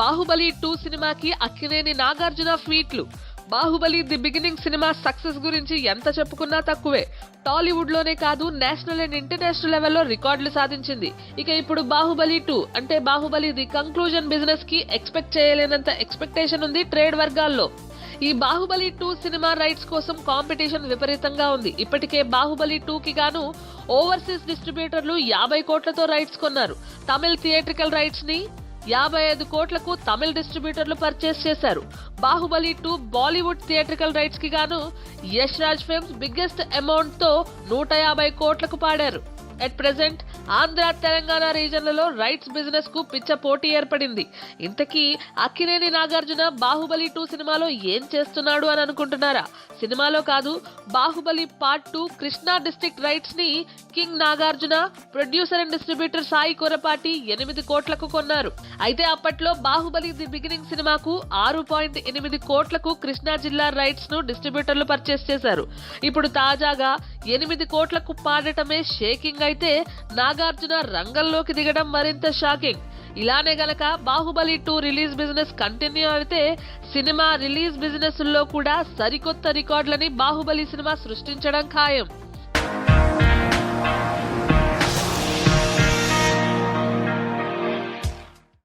Baahubali two సినిమాకి అక్కినేని నాగార్జున ట్వీట్లు Baahubali the beginning cinema success గురించి ఎంత చెప్పుకున్నా తక్కువే. టాలీవుడ్లోనే కాదు నేషనల్ అండ్ ఇంటర్నేషనల్ లెవెల్లో రికార్డులు సాధించింది. ఇక ఇప్పుడు బాహుబలి టూ అంటే బాహుబలి ది కంక్లూజన్ బిజినెస్కి ఎక్స్పెక్ట్ చేయలేనంత ఎక్స్పెక్టేషన్ ఉంది ట్రేడ్ వర్గాల్లో. ఈ బాహుబలి టూ సినిమా రైట్స్ కోసం కాంపిటీషన్ విపరీతంగా ఉంది. ఇప్పటికే బాహుబలి టూకి గాను ఓవర్సీస్ డిస్ట్రిబ్యూటర్లు యాభై కోట్లతో రైట్స్ కొన్నారు. తమిళ్ థియేట్రికల్ రైట్స్ని యాభై ఐదు కోట్లకు తమిళ డిస్ట్రిబ్యూటర్లు పర్చేస్ చేశారు. బాహుబలి టూ బాలీవుడ్ థియేట్రికల్ రైట్స్కి గాను యష్ రాజ్ ఫిల్మ్స్ బిగ్గెస్ట్ అమౌంట్తో నూట యాభై కోట్లకు పాడారు. ఎట్ ప్రెసెంట్ ఆంధ్ర తెలంగాణ రీజన్లలో రైట్స్ బిజినెస్కు పిచ్చ పోటీ ఏర్పడింది. ఇంతకీ అక్కినేని నాగార్జున బాహుబలి టూ సినిమాలో ఏం చేస్తున్నాడు అని అనుకుంటున్నారా? సినిమాలో కాదు Baahubali part two Krishna district రైట్స్ని king Nagarjuna producer and distributor Sai Korapati ఎనిమిది కోట్లకు కొన్నారు. అయితే అప్పట్లో బాహుబలి ది బిగినింగ్ సినిమాకు ఆరు పాయింట్ ఎనిమిది కోట్లకు కృష్ణా జిల్లా రైట్స్ను డిస్ట్రిబ్యూటర్లు పర్చేస్ చేశారు. ఇప్పుడు తాజాగా ఎనిమిది కోట్లకు పాడటమే షేకింగ్ అయితే నాగార్జున రంగంలోకి దిగడం మరింత షాకింగ్. ఇలానే గనక Baahubali two release business continue అయితే సినిమా రిలీజ్ బిజినెస్లో కూడా సరికొత్త రికార్డులని బాహుబలి సినిమా సృష్టించడం ఖాయం.